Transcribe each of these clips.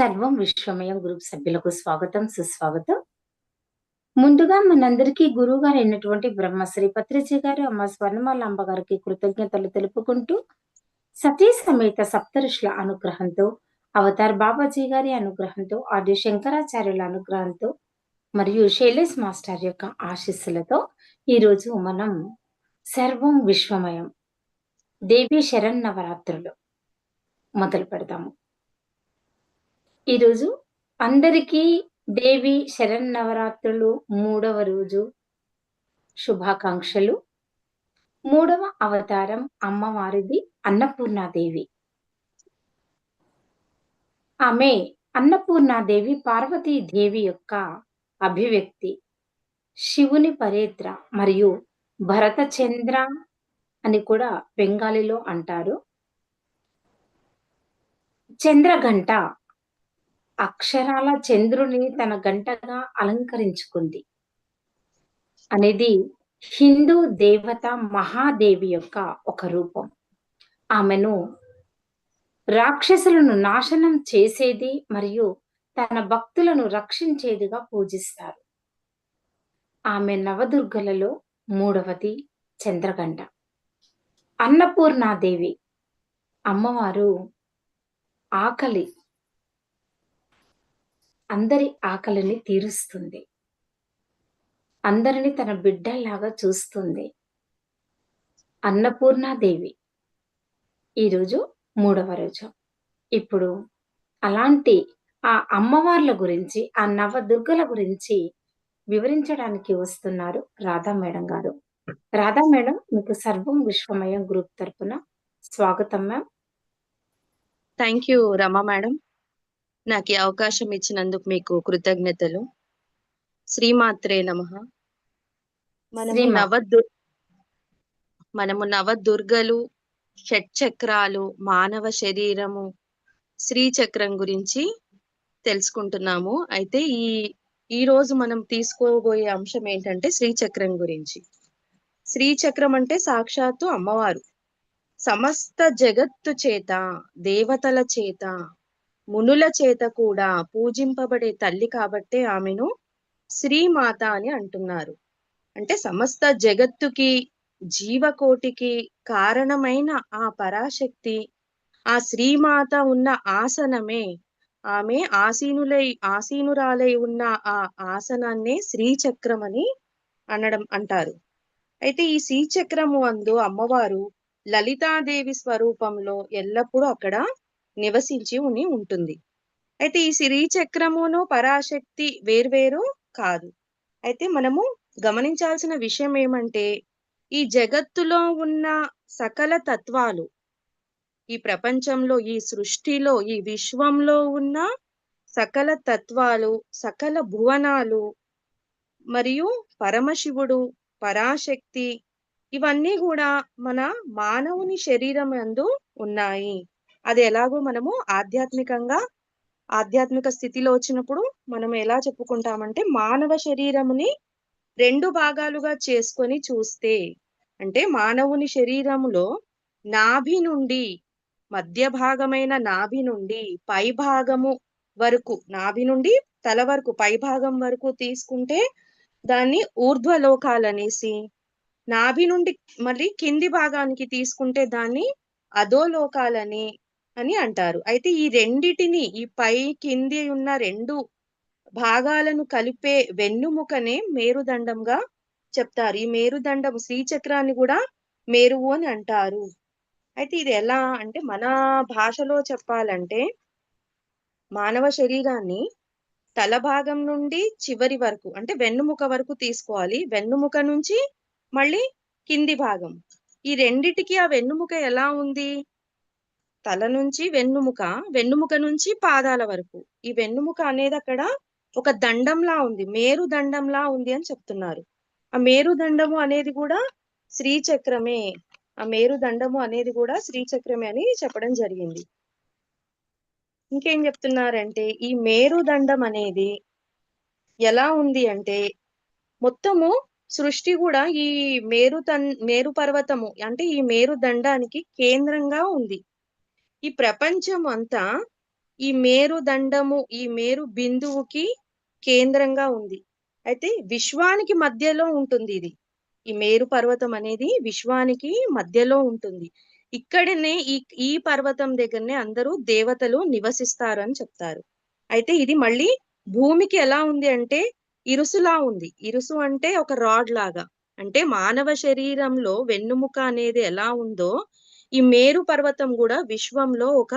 సర్వం విశ్వమయం గ్రూప్ సభ్యులకు స్వాగతం సుస్వాగతం. ముందుగా మనందరికీ గురువు గారు అయినటువంటి బ్రహ్మశ్రీ పత్రిజీ గారు అమ్మ స్వర్ణమాల అంబ గారికి కృతజ్ఞతలు తెలుపుకుంటూ సతీ సమేత సప్తరుషుల అనుగ్రహంతో అవతార్ బాబాజీ గారి అనుగ్రహంతో ఆది శంకరాచార్యుల అనుగ్రహంతో మరియు శైలేష్ మాస్టర్ యొక్క ఆశీస్సులతో ఈరోజు మనం సర్వం విశ్వమయం దేవి శరణ్ నవరాత్రులు మొదలు పెడతాము ఈరోజు అందరికీ దేవి శరన్నవరాత్రులు మూడవ రోజు శుభాకాంక్షలు. మూడవ అవతారం అమ్మవారిది అన్నపూర్ణాదేవి. ఆమె అన్నపూర్ణాదేవి పార్వతీదేవి యొక్క అభివ్యక్తి. శివుని పరేత్ర మరియు భరత చంద్ర అని కూడా బెంగాలీలో అంటారు. చంద్రఘంట అక్షరాల చంద్రుని తన గంటగా అలంకరించుకుంది. అనేది హిందూ దేవత మహాదేవి యొక్క ఒక రూపం. ఆమెను రాక్షసులను నాశనం చేసేది మరియు తన భక్తులను రక్షించేదిగా పూజిస్తారు. ఆమె నవదుర్గలలో మూడవది చంద్రగంట. అన్నపూర్ణాదేవి. అమ్మవారు ఆకలి అందరి ఆకలిని తీరుస్తుంది. అందరిని తన బిడ్డల్లాగా చూస్తుంది. అన్నపూర్ణాదేవి. ఈరోజు మూడవ రోజు. ఇప్పుడు అలాంటి ఆ అమ్మవార్ల గురించి ఆ నవదుర్గల గురించి వివరించడానికి వస్తున్నారు రాధా మేడం గారు. రాధా మేడం మీకు సర్వం విశ్వమయం గ్రూప్ తరపున స్వాగతం ma'am. Thank you Rama madam. నాకు ఈ అవకాశం ఇచ్చినందుకు మీకు కృతజ్ఞతలు. శ్రీమాత్రే నమ. మనము శ్రీమా- నవదు మనము నవదుర్గలు షట్చక్రాలు మానవ శరీరము శ్రీచక్రం గురించి తెలుసుకుంటున్నాము. అయితే ఈ ఈ రోజు మనం తీసుకోబోయే అంశం ఏంటంటే శ్రీచక్రం గురించి. శ్రీచక్రం అంటే సాక్షాత్తు అమ్మవారు. సమస్త జగత్తు చేత దేవతల చేత మునుల చేత కూడా పూజింపబడే తల్లి కాబట్టే ఆమెను శ్రీమాత అని అంటున్నారు. అంటే సమస్త జగత్తుకి జీవకోటికి కారణమైన ఆ పరాశక్తి ఆ శ్రీమాత ఉన్న ఆసనమే ఆమె ఆసీనులై ఆసీనురాలై ఉన్న ఆ ఆసనాన్నే శ్రీచక్రం అని అనడం అంటారు. అయితే ఈ శ్రీచక్రము అందు అమ్మవారు లలితాదేవి స్వరూపంలో ఎల్లప్పుడూ అక్కడ నివసించి ఉని ఉంటుంది. అయితే ఈ శ్రీచక్రమును పరాశక్తి వేర్వేరు కాదు. అయితే మనము గమనించాల్సిన విషయం ఏమంటే ఈ జగత్తులో ఉన్న సకల తత్వాలు ఈ ప్రపంచంలో ఈ సృష్టిలో ఈ విశ్వంలో ఉన్న సకల తత్వాలు సకల భువనాలు మరియు పరమశివుడు పరాశక్తి ఇవన్నీ కూడా మన మానవుని శరీరం యందు ఉన్నాయి. అది ఎలాగో మనము ఆధ్యాత్మికంగా ఆధ్యాత్మిక స్థితిలో వచ్చినప్పుడు మనం ఎలా చెప్పుకుంటామంటే మానవ శరీరముని రెండు భాగాలుగా చేసుకొని చూస్తే అంటే మానవుని శరీరములో నాభి నుండి మధ్య భాగమైన నాభి నుండి పై భాగము వరకు నాభి నుండి తల వరకు పై భాగం వరకు తీసుకుంటే దాన్ని ఊర్ధ్వలోకాలనేసి నాభి నుండి మళ్ళీ కింది భాగానికి తీసుకుంటే దాన్ని అధోలోకాలని అని అంటారు. అయితే ఈ రెండిటిని ఈ పై కింది ఉన్న రెండు భాగాలను కలిపే వెన్నుముకనే మేరుదండంగా చెప్తారు. ఈ మేరుదండం శ్రీచక్రాన్ని కూడా మేరువు అని అంటారు. అయితే ఇది ఎలా అంటే మన భాషలో చెప్పాలంటే మానవ శరీరాన్ని తల భాగం నుండి చివరి వరకు అంటే వెన్నుముక వరకు తీసుకోవాలి. వెన్నుముక నుంచి మళ్ళీ కింది భాగం. ఈ రెండిటికి ఆ వెన్నుముక ఎలా ఉంది? తల నుంచి వెన్నుముక వెన్నుముక నుంచి పాదాల వరకు. ఈ వెన్నుముక అనేది అక్కడ ఒక దండంలా ఉంది. మేరు దండంలా ఉంది అని చెప్తున్నారు. ఆ మేరు దండము అనేది కూడా శ్రీచక్రమే. ఆ మేరు దండము అనేది కూడా శ్రీచక్రమే అని చెప్పడం జరిగింది. ఇంకేం చెప్తున్నారంటే ఈ మేరు దండం అనేది ఎలా ఉంది అంటే మొత్తము సృష్టి కూడా ఈ మేరు తన్ మేరు పర్వతము అంటే ఈ మేరు దండానికి కేంద్రంగా ఉంది. ఈ ప్రపంచం అంతా ఈ మేరు దండము ఈ మేరు బిందువుకి కేంద్రంగా ఉంది. అయితే విశ్వానికి మధ్యలో ఉంటుంది ఇది. ఈ మేరు పర్వతం అనేది విశ్వానికి మధ్యలో ఉంటుంది. ఇక్కడనే ఈ ఈ పర్వతం దగ్గరనే అందరూ దేవతలు నివసిస్తారు అని చెప్తారు. అయితే ఇది మళ్ళీ భూమికి ఎలా ఉంది అంటే ఇరుసులా ఉంది. ఇరుసు అంటే ఒక రాడ్ లాగా. అంటే మానవ శరీరంలో వెన్నుముక అనేది ఎలా ఉందో ఈ మేరు పర్వతం కూడా విశ్వంలో ఒక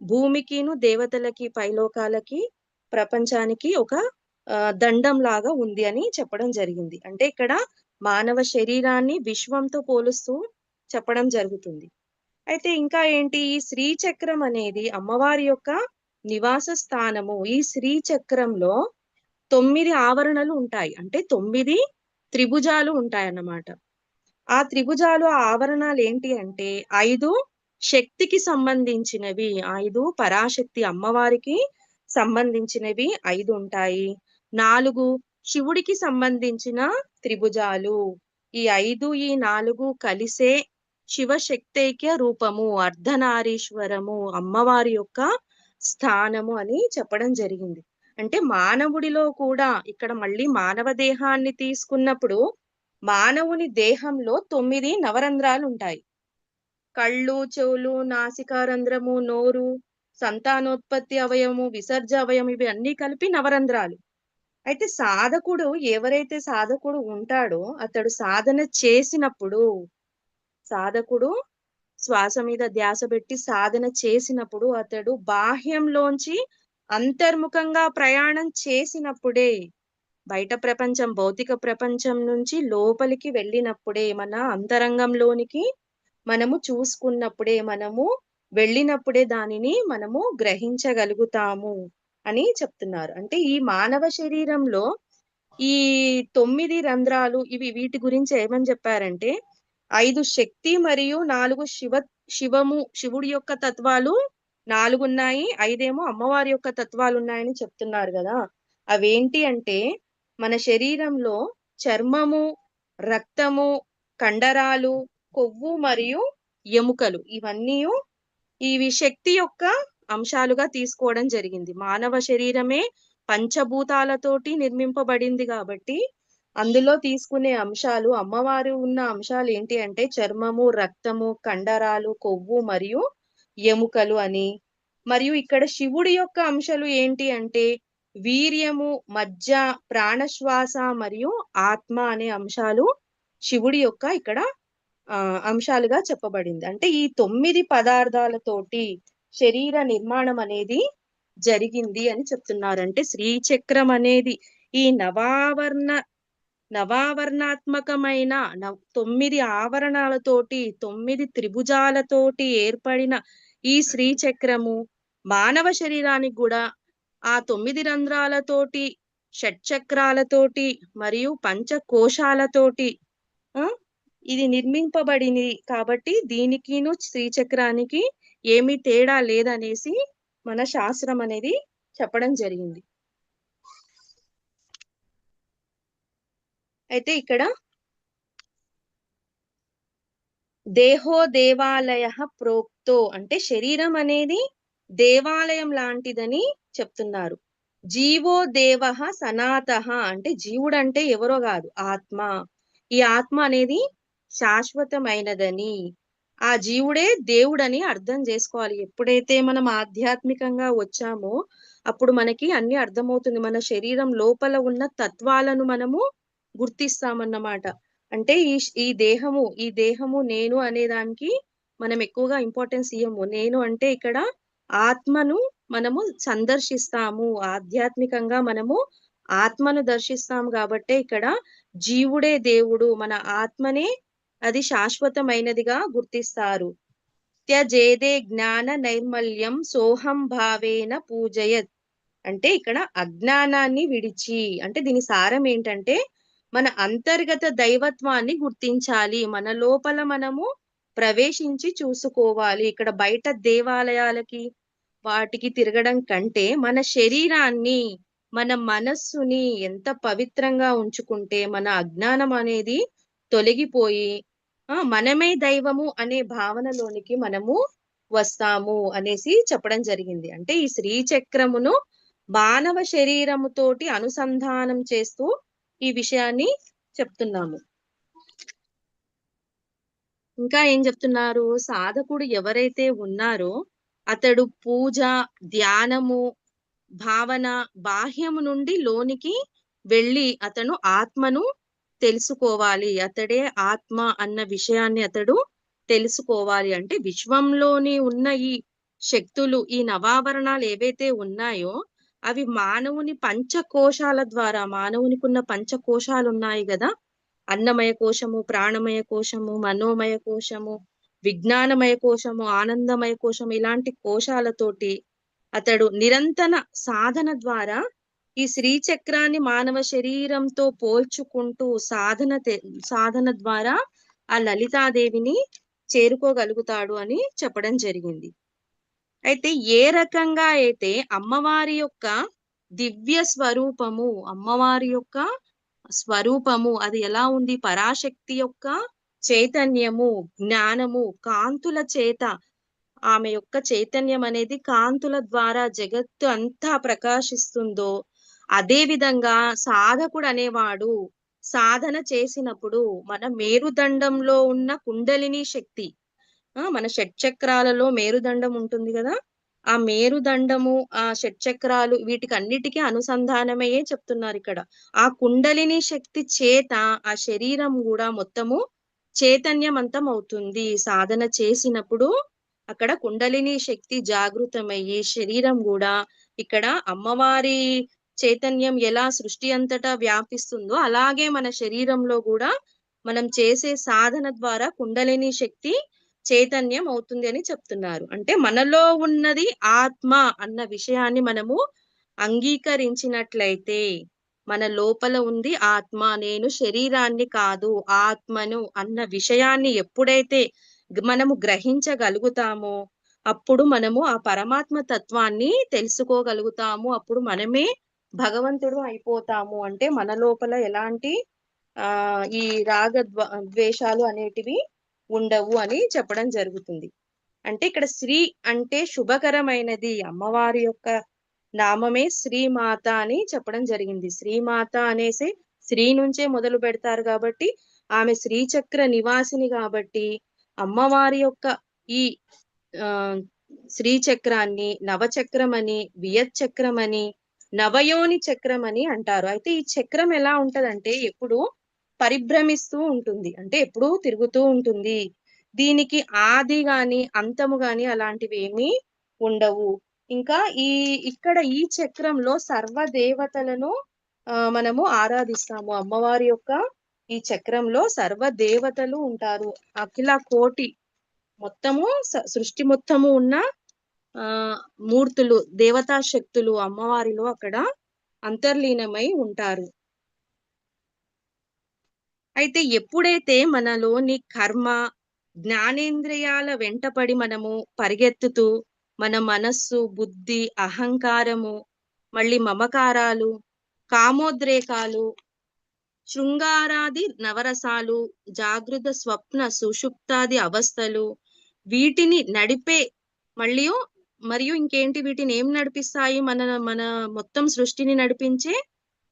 భూమికిను దేవతలకి పైలోకాలకి ప్రపంచానికి ఒక దండం లాగా ఉంది అని చెప్పడం జరిగింది. అంటే ఇక్కడ మానవ శరీరాన్ని విశ్వంతో పోలుస్తూ చెప్పడం జరుగుతుంది. అయితే ఇంకా ఏంటి? ఈ శ్రీ చక్రం అనేది అమ్మవారి యొక్క నివాస స్థానము. ఈ శ్రీ చక్రంలో తొమ్మిది ఆవరణలు ఉంటాయి. అంటే తొమ్మిది త్రిభుజాలు ఉంటాయన్నమాట. ఆ త్రిభుజాలు ఆ ఆవరణాలు ఏంటి అంటే ఐదు శక్తికి సంబంధించినవి. ఐదు పరాశక్తి అమ్మవారికి సంబంధించినవి ఐదు ఉంటాయి. నాలుగు శివుడికి సంబంధించిన త్రిభుజాలు. ఈ ఐదు ఈ నాలుగు కలిసే శివశక్తైక్య రూపము అర్ధనారీశ్వరము అమ్మవారి యొక్క స్థానము అని చెప్పడం జరిగింది. అంటే మానవుడిలో కూడా ఇక్కడ మళ్ళీ మానవ దేహాన్ని తీసుకున్నప్పుడు మానవుని దేహంలో తొమ్మిది నవరంధ్రాలు ఉంటాయి కళ్ళు చెవులు నాసికారంధ్రము నోరు సంతానోత్పత్తి అవయము విసర్జ అవయం ఇవి అన్ని కలిపి నవరంధ్రాలు. అయితే సాధకుడు ఎవరైతే సాధకుడు ఉంటాడో అతడు సాధన చేసినప్పుడు సాధకుడు శ్వాస మీద ధ్యాస పెట్టి సాధన చేసినప్పుడు అతడు బాహ్యంలోంచి అంతర్ముఖంగా ప్రయాణం చేసినప్పుడే బయట ప్రపంచం భౌతిక ప్రపంచం నుంచి లోపలికి వెళ్ళినప్పుడే మన అంతరంగంలోనికి మనము చూసుకున్నప్పుడే మనము వెళ్ళినప్పుడే దానిని మనము గ్రహించగలుగుతాము అని చెప్తున్నారు. అంటే ఈ మానవ శరీరంలో ఈ తొమ్మిది రంధ్రాలు ఇవి వీటి గురించి ఏమని చెప్పారంటే ఐదు శక్తి మరియు నాలుగు శివ శివము శివుడి యొక్క తత్వాలు నాలుగు ఉన్నాయి ఐదేమో అమ్మవారి యొక్క తత్వాలు ఉన్నాయని చెప్తున్నారు కదా. అవేంటి అంటే మన శరీరంలో చర్మము రక్తము కండరాలు కొవ్వు మరియు ఎముకలు ఇవన్నీ ఇవి శక్తి యొక్క అంశాలుగా తీసుకోవడం జరిగింది. మానవ శరీరమే పంచభూతాలతోటి నిర్మింపబడింది కాబట్టి అందులో తీసుకునే అంశాలు అమ్మవారు ఉన్న అంశాలు ఏంటి అంటే చర్మము రక్తము కండరాలు కొవ్వు మరియు ఎముకలు అని. మరియు ఇక్కడ శివుడి యొక్క అంశాలు ఏంటి అంటే వీర్యము మజ్జ ప్రాణశ్వాస మరియు ఆత్మ అనే అంశాలు శివుడి యొక్క ఇక్కడ ఆ అంశాలుగా చెప్పబడింది. అంటే ఈ తొమ్మిది పదార్థాలతోటి శరీర నిర్మాణం అనేది జరిగింది అని చెప్తున్నారు. అంటే శ్రీచక్రం అనేది ఈ నవావరణ నవావరణాత్మకమైన తొమ్మిది ఆవరణాలతోటి తొమ్మిది త్రిభుజాలతోటి ఏర్పడిన ఈ శ్రీచక్రము మానవ శరీరానికి కూడా ఆ తొమ్మిది రంధ్రాలతోటి షట్చక్రాలతోటి మరియు పంచకోశాలతోటి ఇది నిర్మింపబడింది కాబట్టి దీనికిను శ్రీచక్రానికి ఏమీ తేడా లేదనేసి మన శాస్త్రం అనేది చెప్పడం జరిగింది. అయితే ఇక్కడ దేహో దేవాలయ ప్రోక్తో అంటే శరీరం అనేది దేవాలయం లాంటిదని చెప్తున్నారు. జీవో దేవ సనాత అంటే జీవుడు అంటే ఎవరో కాదు ఆత్మ. ఈ ఆత్మ అనేది శాశ్వతమైనదని ఆ జీవుడే దేవుడని అర్థం చేసుకోవాలి. ఎప్పుడైతే మనం ఆధ్యాత్మికంగా వచ్చామో అప్పుడు మనకి అన్ని అర్థమవుతుంది. మన శరీరం లోపల ఉన్న తత్వాలను మనము గుర్తిస్తామన్నమాట. అంటే ఈ ఈ దేహము ఈ దేహము నేను అనే దానికి మనం ఎక్కువగా ఇంపార్టెన్స్ ఇయ్యము. నేను అంటే ఇక్కడ ఆత్మను మనము సందర్శిస్తాము. ఆధ్యాత్మికంగా మనము ఆత్మను దర్శిస్తాము కాబట్టే ఇక్కడ జీవుడే దేవుడు. మన ఆత్మనే అది శాశ్వతమైనదిగా గుర్తిస్తారు. త్యజేదే జ్ఞాన నైర్మల్యం సోహం భావేన పూజయత్. అంటే ఇక్కడ అజ్ఞానాన్ని విడిచి అంటే దీని సారం ఏంటంటే మన అంతర్గత దైవత్వాన్ని గుర్తించాలి. మన లోపల మనము ప్రవేశించి చూసుకోవాలి. ఇక్కడ బయట దేవాలయాలకి వాటికి తిరగడం కంటే మన శరీరాన్ని మన మనస్సుని ఎంత పవిత్రంగా ఉంచుకుంటే మన అజ్ఞానం అనేది తొలగిపోయి మనమే దైవము అనే భావనలోనికి మనము వస్తాము అనేసి చెప్పడం జరిగింది. అంటే ఈ శ్రీచక్రమును మానవ శరీరముతోటి అనుసంధానం చేస్తూ ఈ విషయాన్ని చెప్తున్నాము. ఇంకా ఏం చెప్తున్నారు? సాధకుడు ఎవరైతే ఉన్నారో అతడు పూజ ధ్యానము భావన బాహ్యము నుండి లోనికి వెళ్ళి అతను ఆత్మను తెలుసుకోవాలి. అతడే ఆత్మ అన్న విషయాన్ని అతడు తెలుసుకోవాలి. అంటే విశ్వంలోని ఉన్న ఈ శక్తులు ఈ నవావరణాలు ఏవైతే ఉన్నాయో అవి మానవుని పంచకోశాల ద్వారా మానవునికి ఉన్న పంచకోశాలు ఉన్నాయి కదా. అన్నమయ కోశము ప్రాణమయ కోశము మనోమయ కోశము విజ్ఞానమయ కోశము ఆనందమయ కోశము ఇలాంటి కోశాలతోటి అతడు నిరంతర సాధన ద్వారా ఈ శ్రీచక్రాన్ని మానవ శరీరంతో పోల్చుకుంటూ సాధన సాధన ద్వారా ఆ లలితాదేవిని చేరుకోగలుగుతాడు అని చెప్పడం జరిగింది. అయితే ఏ రకంగా అయితే అమ్మవారి యొక్క దివ్య స్వరూపము అమ్మవారి యొక్క స్వరూపము అది ఎలా ఉంది పరాశక్తి యొక్క చైతన్యము జ్ఞానము కాంతుల చేత. ఆమె యొక్క చైతన్యం అనేది కాంతుల ద్వారా జగత్తు అంతా ప్రకాశిస్తుందో అదే విధంగా సాధకుడు అనేవాడు సాధన చేసినప్పుడు మన మేరుదండంలో ఉన్న కుండలిని శక్తి ఆ మన షట్చక్రాలలో మేరుదండం ఉంటుంది కదా ఆ మేరుదండము ఆ షట్చక్రాలు వీటికి అన్నిటికీ అనుసంధానమయ్యే చెప్తున్నారు ఇక్కడ. ఆ కుండలిని శక్తి చేత ఆ శరీరం కూడా మొత్తము చైతన్యవంతం అవుతుంది సాధన చేసినప్పుడు అక్కడ కుండలిని శక్తి జాగృతమయ్యి శరీరం కూడా ఇక్కడ అమ్మవారి చైతన్యం ఎలా సృష్టి అంతటా వ్యాపిస్తుందో అలాగే మన శరీరంలో కూడా మనం చేసే సాధన ద్వారా కుండలిని శక్తి చైతన్యం అవుతుంది అని చెప్తున్నారు. అంటే మనలో ఉన్నది ఆత్మ అన్న విషయాన్ని మనము అంగీకరించినట్లయితే మన లోపల ఉంది ఆత్మ. నేను శరీరాన్ని కాదు ఆత్మను అన్న విషయాన్ని ఎప్పుడైతే మనము గ్రహించగలుగుతామో అప్పుడు మనము ఆ పరమాత్మ తత్వాన్ని తెలుసుకోగలుగుతాము. అప్పుడు మనమే భగవంతుడు అయిపోతాము. అంటే మన లోపల ఎలాంటి ఆ ఈ రాగ ద్వేషాలు అనేటివి ఉండవు అని చెప్పడం జరుగుతుంది. అంటే ఇక్కడ శ్రీ అంటే శుభకరమైనది. అమ్మవారి యొక్క నామమే శ్రీమాత అని చెప్పడం జరిగింది. శ్రీమాత అనేసి శ్రీ నుంచే మొదలు పెడతారు కాబట్టి ఆమె శ్రీచక్ర నివాసిని కాబట్టి అమ్మవారి యొక్క ఈ ఆ శ్రీచక్రాన్ని నవచక్రం అని వియచ్చక్రం అని నవయోని చక్రం అని అంటారు. అయితే ఈ చక్రం ఎలా ఉంటదంటే ఎప్పుడు పరిభ్రమిస్తూ ఉంటుంది. అంటే ఎప్పుడూ తిరుగుతూ ఉంటుంది. దీనికి ఆది గాని అంతము గాని అలాంటివి ఏమీ ఉండవు. ఇంకా ఈ ఇక్కడ ఈ చక్రంలో సర్వ దేవతలను ఆ మనము ఆరాధిస్తాము. అమ్మవారి యొక్క ఈ చక్రంలో సర్వ దేవతలు ఉంటారు. అఖిల కోటి మొత్తము సృష్టి మొత్తము ఉన్న ఆ మూర్తులు దేవతా శక్తులు అమ్మవారిలో అక్కడ అంతర్లీనమై ఉంటారు. అయితే ఎప్పుడైతే మనలోని కర్మ జ్ఞానేంద్రియాల వెంటపడి మనము పరిగెత్తుతూ మన మనస్సు బుద్ధి అహంకారము మళ్ళీ మమకారాలు కామోద్రేకాలు శృంగారాది నవరసాలు జాగృత స్వప్న సుషుప్తాది అవస్థలు వీటిని నడిపే మళ్ళీ మరియు ఇంకేంటి వీటిని ఏం నడిపిస్తాయి? మన మన మొత్తం సృష్టిని నడిపించే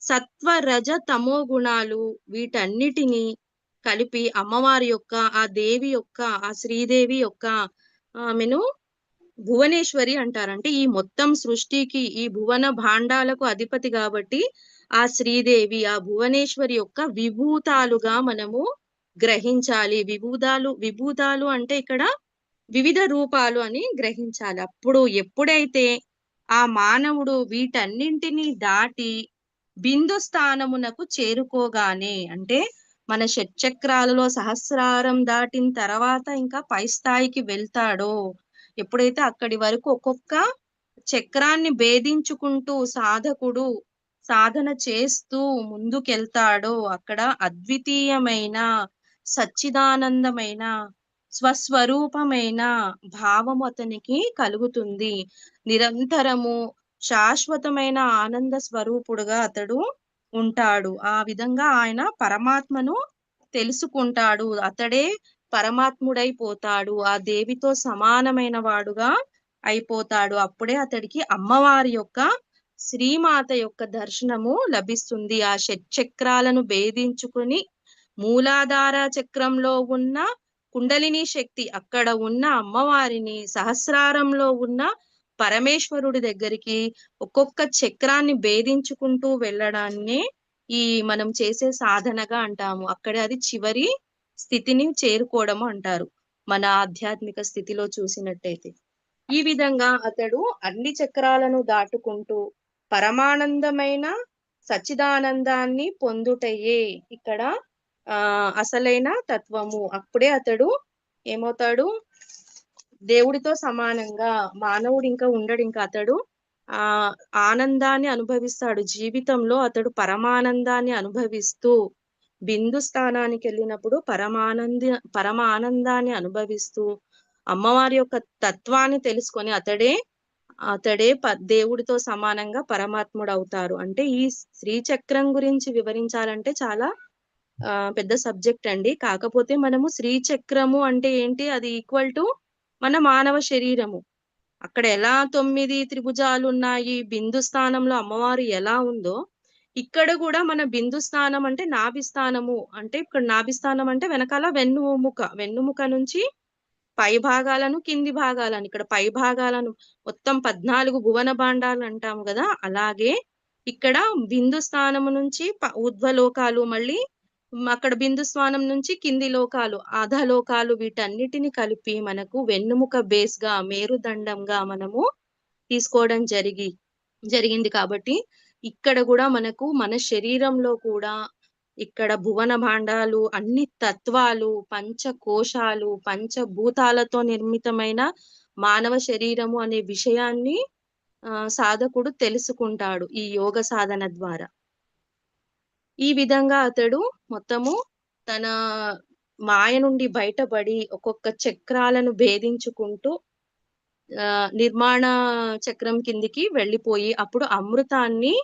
సత్వ రజ తమో గుణాలు వీటన్నిటిని కలిపి అమ్మవారి యొక్క ఆ దేవి యొక్క ఆ శ్రీదేవి యొక్క ఆమెను భువనేశ్వరి అంటారంటే ఈ మొత్తం సృష్టికి ఈ భువన భాండాలకు అధిపతి కాబట్టి ఆ శ్రీదేవి ఆ భువనేశ్వరి యొక్క విభూతాలుగా మనము గ్రహించాలి. విభూతాలు విభూతాలు అంటే ఇక్కడ వివిధ రూపాలు అని గ్రహించాలి. అప్పుడు ఎప్పుడైతే ఆ మానవుడు వీటన్నింటినీ దాటి బిందు స్థానమునకు చేరుకోగానే అంటే మన షట్చక్రాలలో సహస్రారం దాటిన తర్వాత ఇంకా పై స్థాయికి వెళ్తాడో ఎప్పుడైతే అక్కడి వరకు ఒక్కొక్క చక్రాన్ని భేదించుకుంటూ సాధకుడు సాధన చేస్తూ ముందుకెళ్తాడో అక్కడ అద్వితీయమైన సచ్చిదానందమైన స్వస్వరూపమైన భావము అతనికి కలుగుతుంది. నిరంతరము శాశ్వతమైన ఆనంద స్వరూపుడుగా అతడు ఉంటాడు. ఆ విధంగా ఆయన పరమాత్మను తెలుసుకుంటాడు. అతడే పరమాత్ముడైపోతాడు. ఆ దేవితో సమానమైన వాడుగా అయిపోతాడు. అప్పుడే అతడికి అమ్మవారి యొక్క శ్రీమాత యొక్క దర్శనము లభిస్తుంది. ఆ షట్చక్రాలను భేదించుకుని మూలాధార చక్రంలో ఉన్న కుండలిని శక్తి అక్కడ ఉన్న అమ్మవారిని సహస్రారంలో ఉన్న పరమేశ్వరుడి దగ్గరికి ఒక్కొక్క చక్రాన్ని భేదించుకుంటూ వెళ్ళడాన్ని ఈ మనం చేసే సాధనగా అంటాము. అక్కడ అది చివరి స్థితిని చేరుకోవడం అంటారు. మన ఆధ్యాత్మిక స్థితిలో చూసినట్టయితే. ఈ విధంగా అతడు అన్ని చక్రాలను దాటుకుంటూ పరమానందమైన సచ్చిదానందాన్ని పొందుటయే ఇక్కడ ఆ అసలైన తత్వము. అప్పుడే అతడు ఏమవుతాడు? దేవుడితో సమానంగా మానవుడు ఇంకా ఉండడు. ఇంకా అతడు ఆ ఆనందాన్ని అనుభవిస్తాడు. జీవితంలో అతడు పరమానందాన్ని అనుభవిస్తూ బిందు స్థానానికి వెళ్ళినప్పుడు పరమానంద పరమ ఆనందాన్ని అనుభవిస్తూ అమ్మవారి యొక్క తత్వాన్ని తెలుసుకొని అతడే అతడే ప- దేవుడితో సమానంగా పరమాత్ముడు అవుతారు అంటే ఈ శ్రీచక్రం గురించి వివరించాలంటే చాలా ఆ పెద్ద సబ్జెక్ట్ అండి. కాకపోతే మనము శ్రీచక్రము అంటే ఏంటి? అది ఈక్వల్ టు మన మానవ శరీరము. అక్కడ ఎలా తొమ్మిది త్రిభుజాలు ఉన్నాయి బిందు స్థానంలో అమ్మవారు ఎలా ఉందో ఇక్కడ కూడా మన బిందు స్థానం అంటే నాభి స్థానము. అంటే ఇక్కడ నాభి స్థానం అంటే వెనకాల వెన్నుముక. వెన్నుముక నుంచి పై భాగాలను కింది భాగాలను. ఇక్కడ పై భాగాలను మొత్తం పద్నాలుగు భువన భాండాలు అంటాము కదా. అలాగే ఇక్కడ బిందు స్థానము నుంచి ప- మళ్ళీ అక్కడ బిందు స్థానం నుంచి కింది లోకాలు అధలోకాలు వీటన్నిటిని కలిపి మనకు వెన్నుముక బేస్గా మేరుదండంగా మనము తీసుకోవడం జరిగి జరిగింది కాబట్టి ఇక్కడ కూడా మనకు మన శరీరంలో కూడా ఇక్కడ భువన భాండాలు అన్ని తత్వాలు పంచకోశాలు పంచభూతాలతో నిర్మితమైన మానవ శరీరము అనే విషయాన్ని ఆ, సాధకుడు తెలుసుకుంటాడు ఈ యోగ సాధన ద్వారా. ఈ విధంగా అతడు మొత్తము తన మాయ నుండి బయటపడి ఒక్కొక్క చక్రాలను భేదించుకుంటూ నిర్మాణ చక్రం కిందికి వెళ్ళిపోయి అప్పుడు అమృతాన్ని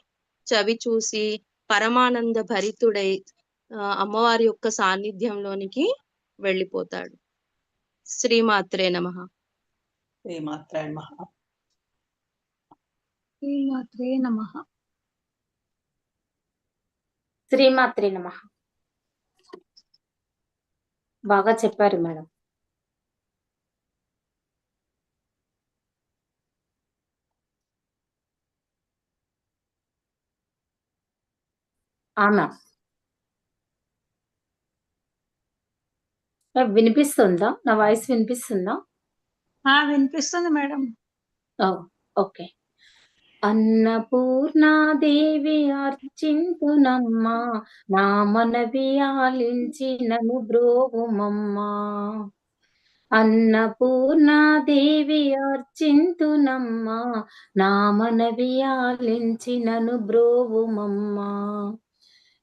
చవి చూసి పరమానంద భరితుడై అమ్మవారి యొక్క సాన్నిధ్యంలోనికి వెళ్ళిపోతాడు. శ్రీమాత్రే నమః. శ్రీమాత్రాయ నమః. శ్రీమాత్రే నమ. శ్రీమాత్రి నమ. బాగా చెప్పారు మేడం. ఆమె. వినిపిస్తుందా? నా వాయిస్ వినిపిస్తుందా? ఆ వినిపిస్తుంది మేడం. ఓకే. అన్నపూర్ణాదేవి అర్చింతునమ్మా నా మనవి ఆలించి నన్ను బ్రోవుమమ్మా. అన్నపూర్ణాదేవి అర్చింతునమ్మా నా మనవి ఆలించి నన్ను బ్రోవుమమ్మా.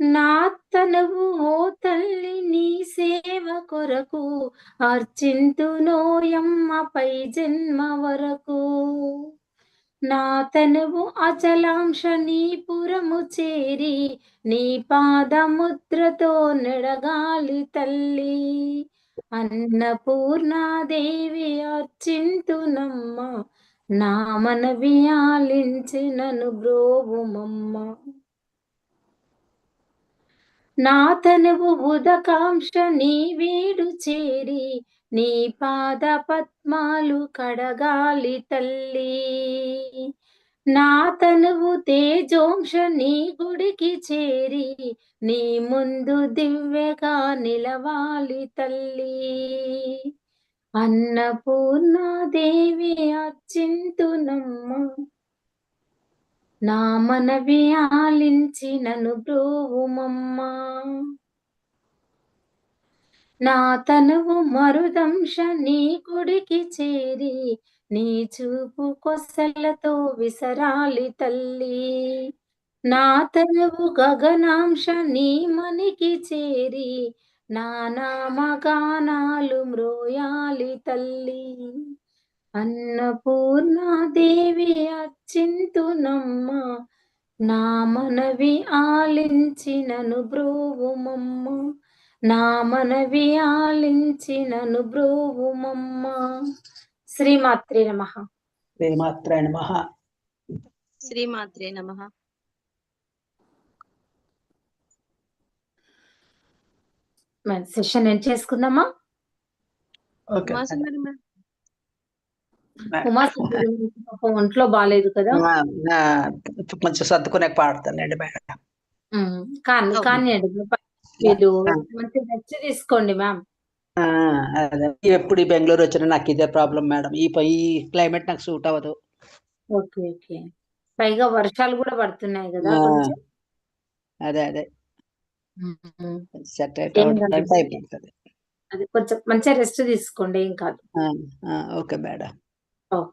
నా తనువు ఓ తల్లి నీ సేవ కొరకు అర్చింతునోయమ్మ పై జన్మ వరకు. నా తనువు అచలాంశ నీ పురము చేరి నీ పాదముద్రతో నెడగాలి తల్లి. అన్నపూర్ణాదేవి అర్చింతునమ్మ నా మనవి ఆలించినను బ్రోవుమమ్మ. నా తనువు ఉదకాంక్ష నీ వీడు చేరి నీ పాద పద్మాలు కడగాలి తల్లి. నా తనువు తేజోంశ నీ గుడికి చేరి నీ ముందు దివ్యగా నిలవాలి తల్లి. అన్నపూర్ణాదేవి అచ్చింతునమ్మ నా మనవి ఆలించి నన్ను బ్రోవుమమ్మా. నా తనువు మరుదంశ నీ కొడికి చేరి నీ చూపు కొసలతో విసరాలి తల్లి. నా తనువు గగనాంశ నీ మనికి చేరి నా నామగానాలు మ్రోయాలి తల్లి. అన్నపూర్ణాదేవి అచ్చింతునమ్మ నా మనవి ఆలించినను బ్రోవుమమ్మ నా మనవి ఆలించినను బ్రోవుమమ్మ. శ్రీమాత్రి నమ. శ్రీమాత్రాయ నమః. శ్రీమాత్రే నమః. సెషన్ ఏం చేసుకుందామా? ఓకే. ఒంట్లో బాగాలేదు కదా. కొంచెం సర్దుకునే పాడతానండి మేడం. కానీ. కానీ మీరు మంచి రెస్ట్ తీసుకోండి మ్యామ్. ఎప్పుడు ఈ బెంగళూరు వచ్చినా నాకు ఇదే ప్రాబ్లం మేడం. ఈ ఈ క్లైమేట్ నాకు సూట్ అవ్వదు. Okay okay. పైగా వర్షాలు కూడా పడుతున్నాయి కదా అదే అదే. సెట్ పడుతుంది అది కొంచెం మంచిగా రెస్ట్ తీసుకోండి ఏం కాదు. Okay madam. ఓకే